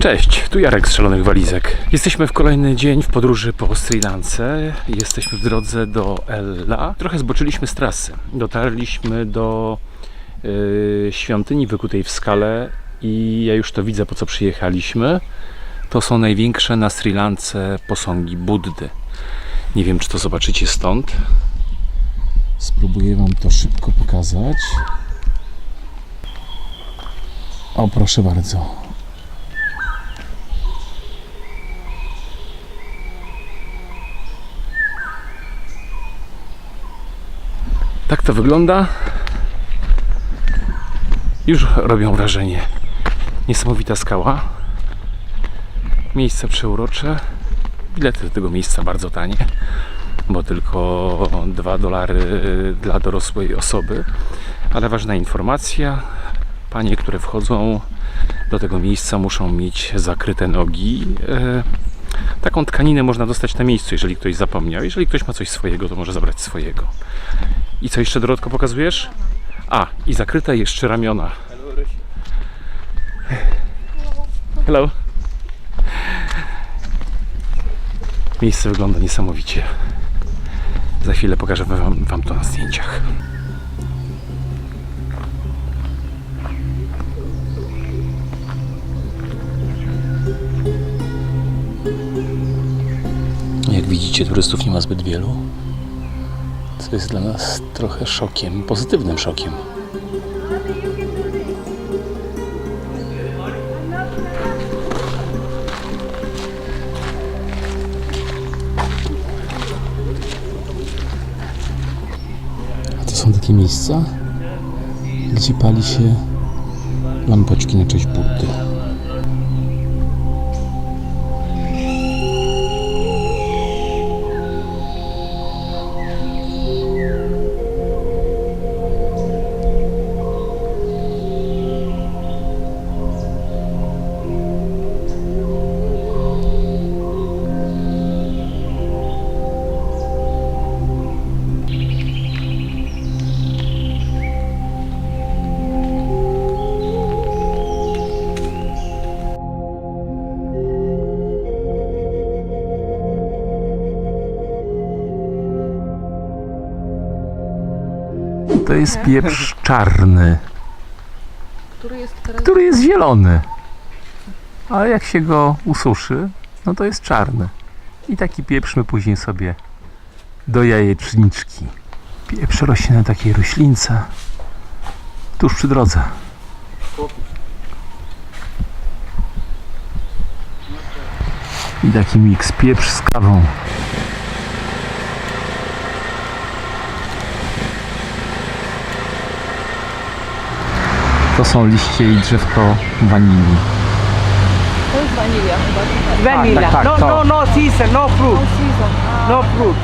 Cześć, tu Jarek z Szalonych Walizek. Jesteśmy w kolejny dzień w podróży po Sri Lance. Jesteśmy w drodze do Ella. Trochę zboczyliśmy z trasy. Dotarliśmy do y, świątyni wykutej w skale i ja już to widzę, po co przyjechaliśmy. To są największe na Sri Lance posągi Buddy. Nie wiem, czy to zobaczycie stąd. Spróbuję Wam to szybko pokazać. O, proszę bardzo. Tak to wygląda. Już robią wrażenie. Niesamowita skała. Miejsce przeurocze. Bilety do tego miejsca bardzo tanie, bo tylko 2 dolary dla dorosłej osoby. Ale ważna informacja. Panie, które wchodzą do tego miejsca muszą mieć zakryte nogi. E, Taką tkaninę można dostać na miejscu, jeżeli ktoś zapomniał. Jeżeli ktoś ma coś swojego, to może zabrać swojego. I co jeszcze Dorotko pokazujesz? A, i zakryte jeszcze ramiona. Hello. Miejsce wygląda niesamowicie. Za chwilę pokażę wam, wam to na zdjęciach. Jak widzicie, turystów nie ma zbyt wielu. Co jest dla nas trochę szokiem, pozytywnym szokiem. To są takie miejsca, gdzie pali się lampeczki na cześć Buddy. To jest pieprz czarny, Który jest teraz który jest zielony. Ale jak się go ususzy, no to jest czarny. I taki pieprz my później sobie do jajeczniczki. Pieprz rośnie na takiej roślince tuż przy drodze. I taki miks pieprz z kawą. To są liście i drzewko wanilii. to jest wanilia chyba. Vanilla. tak, tak, no, to. no, no season, no fruit, Season. A, no fruit.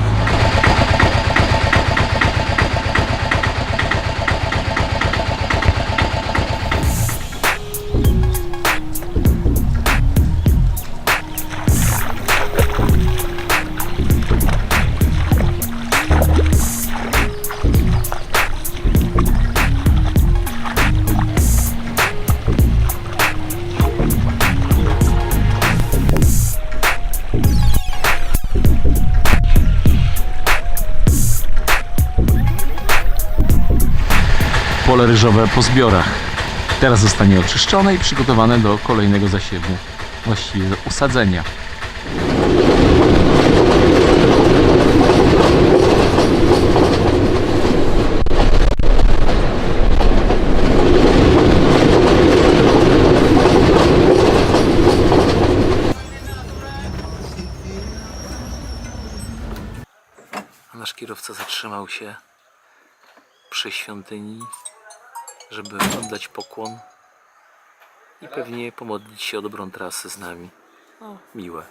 Pole ryżowe po zbiorach. Teraz zostanie oczyszczone i przygotowane do kolejnego zasiewu, właściwie do usadzenia. Nasz kierowca zatrzymał się przy świątyni, żeby oddać pokłon i pewnie pomodlić się o dobrą trasę z nami. O, miłe.